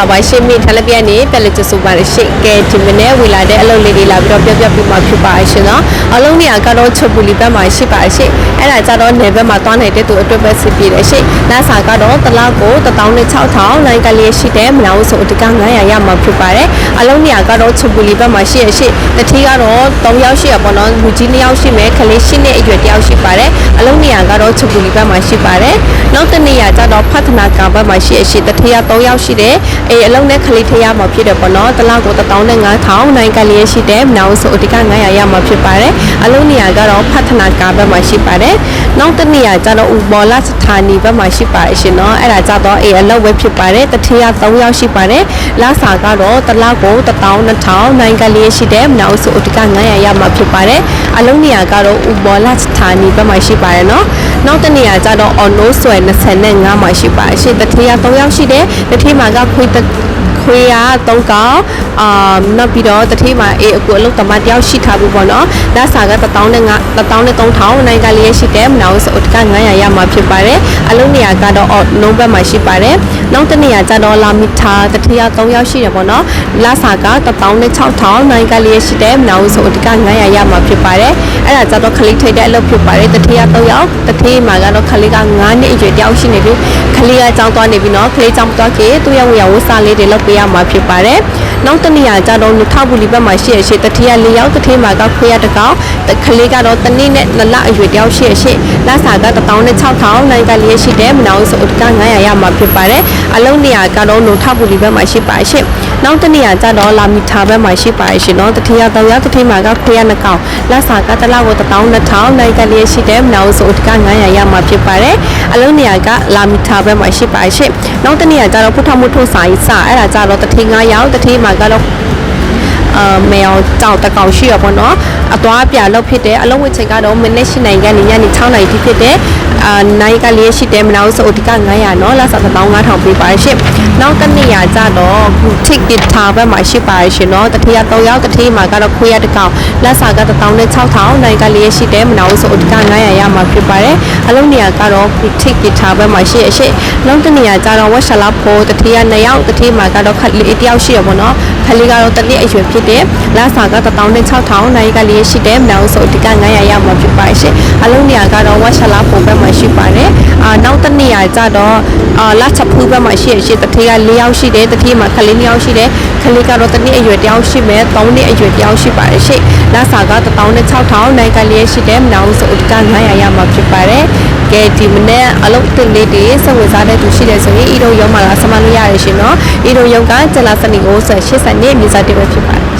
လာပါရှင်မိထလက်ပြက်နေပြက်လက်ချစုပါရရှင်ကဲဒီမနေ့ဝေလာတဲ့အလုပ်လေးတွေလာပြီးတော့ပြပြပြမှာဖြစ်ပါရှင်နော်အလုံးနေရာကတော့ချုပ်ပူလီဘက်မှာရှိပါရှင်အဲ့ဒါကြတော့နေဘက်မှာသွားနေတဲ့သူအတွက်ပဲစစ်ပြည့်တယ်ရှင်နားစာကတော့တလောက်ကို16000လိုင်းကလေးရှိတဲ့မနာဘူးဆိုအတက900ရမှာဖြစ်ပါတယ်အလုံးနေရာကတော့ချုပ်ပူလီဘက်မှာရှိရရှင်တတိကတော့3ယောက်ရှိရပေါ့နော်လူကြီး2ယောက်ရှိမယ်ခလေး8နှစ်အရွယ်တယောက်ရှိပါတယ်အလုံးနေရာကတော့ချုပ်ပူလီဘက်မှာရှိပါတယ်နောက်တစ်နေရာကြတော့ဖတ်ထနာကဘက်မှာရှိရရှင်တတိယ3ယောက်ရှိတယ်အေးအလုံးနဲ့ခလေးထရမှာဖြစ်တယ်ပေါ့နော်တလောက်ကို15000နိုင်ကလေးရှိတယ်မနာဘူးဆိုအတက900ရမှာဖြစ်ပါတယ်အလုံးနေရာကတော့ဖတ်ထနာကဘက်မှာရှိပါတယ်နောက်တစ်နေရာကြတော့ဥဘောလစဌာနီဘက်မှာရှိပါတယ်ရှင်နော်အဲ့ဒါကြတော့အေးအလောက်ပဲဖြစ်ပါတယ်တတိယ3ယောက်ရှိပါတယ်လာစာကတော့တလောက်ကို12000နိုင်ကလေးရှိတယ်မနာဘူးဆိုအတက900ရမှာဖြစ်ပါတယ်အလုံးနေရာကတော့ဥဘောလစဌာနီဘက်မှာရှိပါတယ်နော် နောက်တစ်နေရာကြတော့ on no ဆွဲ25မှာရှိပါတယ်ရှင်တတိယ3ယောက်ရှိတယ်တတိမှာကခွေးတ ခွေးက3កောင်အာနောက်ပြီးတော့တတိမှာအေးအခုအလုပ်တမတယောက်ရှိထားပြီပေါ့နော်လက်စာက1000နဲ့1000နိုင်ကလေးရှိတယ်မနာဘူးဆိုအတက900ရမှာဖြစ်ပါတယ်အလုံးနေရာကတော့အော်နိုးဘက်မှာရှိပါတယ်နောက်တစ်နေရာကျတော့လာမီတာတတိယ3ယောက်ရှိတယ်ပေါ့နော်လက်စာက1000နဲ့6000နိုင်ကလေးရှိတယ်မနာဘူးဆိုအတက900ရမှာဖြစ်ပါတယ်အဲ့ဒါကျတော့ခလိထိတ်တဲ့အလုပ်ဖြစ်ပါတယ်တတိယ3ယောက်တတိမှာကတော့ခလေးက9နှစ်အရွယ်တယောက်ရှိနေပြီခလေးကကြောင်းသွားနေပြီနော်ခလေးကြောင်းသွားကေသူ့ရဲ့ဝရဝစားလေးတွေလုပ်ပေးရမှာဖြစ်ပါတယ်နောက်တစ်နေရာကျတော့လူထောက်ပူလီဘက်မှာရှိရရှိတတိယ၄ယောက်တတိမှာကခွေးရတကောင်ခလေးကတော့တနည်းနဲ့နလအရွယ်တယောက်ရှိရရှိလက်စာက16000နိုင်ကလေးရှိတယ်မနာဘူးဆိုအတက900ရမှာဖြစ်ပါတယ်အလုံးနေရာကတော့လူထောက်ပူလီဘက်မှာရှိပါရှိ နောက်တစ်နေရာကျတော့လာမီတာဘက်မှာရှိပါရှိနော်တတိယ၃ယောက်တတိမှာကခွေးရနှကောင်လက်စာကတလောက်ကို12000နိုင်ကလေးရှိတယ်မနာဘူးဆိုအတက900ရမှာဖြစ်ပါတယ်အလုံးနေရာကလာမီတာဘက်မှာရှိပါရှိနောက်တစ်နေရာကျတော့ဖုထမှုထုစာရေးစအဲ့ဒါကျတော့တတိ9ယောက်တတိမှာကတော့အာမေအောင်ကြောက်တကောင်ရှိရပေါ့နော်အသွားပြလောက်ဖြစ်တယ်အလုံးဝင်ချိန်ကတော့မိနစ်8နိုင်ကနေညနေ6နိုင်ထိဖြစ်တယ်အာနိုင်ကလေးရှိတယ်မနောက်ဆိုအဓိက900နော်လာစား15000ပေးပါရှင့် နောက်တစ်နေရာကြတော့ထိကစ်ထားဘက်မှာရှိပါရှင်နော်တတိယ3ယောက်တတိမှာကတော့ခွေးရတကောင်လက်စားက16000နိုင်ကလေးရှိတယ်မနောက်ဆိုအဓိက900ရမှာဖြစ်ပါတယ်အလုံးနေရာကတော့ထိကစ်ထားဘက်မှာရှိရရှင့်နောက်တစ်နေရာကြတော့ဝက်ရှလာဖို့တတိယ2ယောက်တတိမှာကတော့ခက်လေးတယောက်ရှိရပေါ့နော်ခက်လေးကတော့တနည်းအရွယ်ဖြစ်တယ်လာစာက16000နိုင်ကလေးရှိတယ်မနောက်ဆိုဒီက900ရမှာဖြစ်ပါရှင်အလုံးနေရာကတော့ဝက်ရှလာဖို့ဘက်မှာရှိပါတယ် အာနောက်တစ်နေရာကြတော့အာလာချက်ဖူးဘက်မှာရှိရရှိတတိက4ယောက်ရှိတယ်တတိမှာခလေး2ယောက်ရှိတယ်ခလေးကတော့တနည်းအရွယ်တယောက်ရှိမယ်3နှစ်အရွယ်တယောက်ရှိပါတယ်ရှင်လာစာက16000နိုင်ကလေးရှိတယ်မနောက်ဆိုဒီက900ရမှာဖြစ်ပါတယ်ကဲဒီမနေ့အလုပ်အသစ်လေးတွေစက်ဝင်စားတဲ့သူရှိတယ်ဆိုရင်ဤတို့ရုံးမှာလာဆမလို့ရတယ်ရှင်နော်ဤတို့ရုံးကကျလာစနီကို80နှစ်မြေစားတင်ပဲဖြစ်ပါတယ်ရှင်